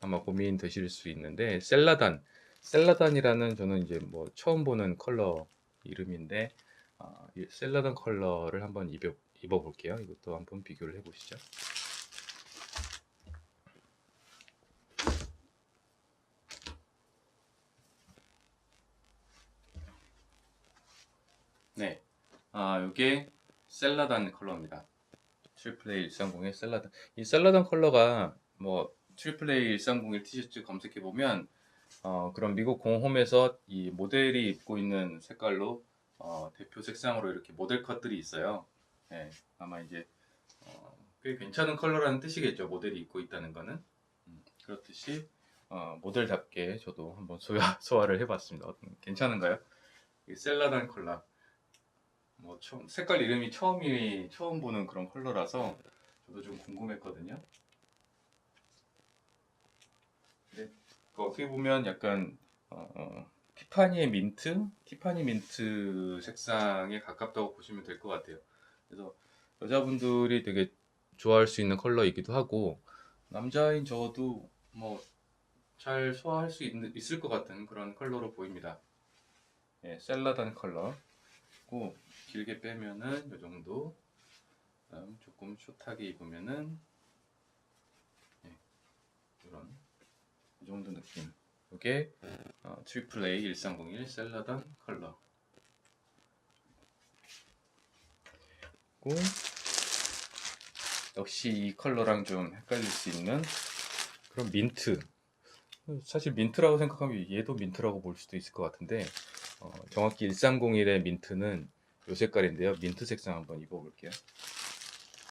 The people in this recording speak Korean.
아마 고민 되실 수 있는데 셀라단 셀라단이라는 저는 이제 뭐 처음 보는 컬러 이름인데 아, 이 셀라단 컬러를 한번 입어 입어 볼게요. 이것도 한번 비교를 해 보시죠. 네. 아, 요게 셀라단 컬러입니다. 트리플 A 130의 셀라단. 이 셀라단 컬러가 뭐 트리플 A 130일 티셔츠 검색해 보면 어, 그런 미국 공홈에서 이 모델이 입고 있는 색깔로 어, 대표 색상으로 이렇게 모델 컷들이 있어요. 예, 아마 이제 어, 꽤 괜찮은 컬러라는 뜻이겠죠. 모델이 입고 있다는 거는. 음, 그렇듯이 어, 모델답게 저도 한번 소화, 소화를 해봤습니다. 어, 괜찮은가요? 이 셀라단 컬러. 뭐 처음 색깔 이름이 처음이 처음 보는 그런 컬러라서 저도 좀 궁금했거든요. 근데 그 어떻게 보면 약간 어, 어, 티파니의 민트, 티파니 민트 색상에 가깝다고 보시면 될 것 같아요. 그래서 여자분들이 되게 좋아할 수 있는 컬러이기도 하고 남자인 저도 뭐 잘 소화할 수 있, 있을 것 같은 그런 컬러로 보입니다. 예, 셀라단 컬러 고 길게 빼면은 이 정도. 조금 숏하게 입으면은 예, 이런 이 정도 느낌. 이게 어, 트리플 A 1301 셀라단 컬러. 그리고 역시 이 컬러랑 좀 헷갈릴 수 있는 그런 민트. 사실 민트라고 생각하면 얘도 민트라고 볼 수도 있을 것 같은데 어, 정확히 1301의 민트는 이 색깔인데요. 민트 색상 한번 입어볼게요.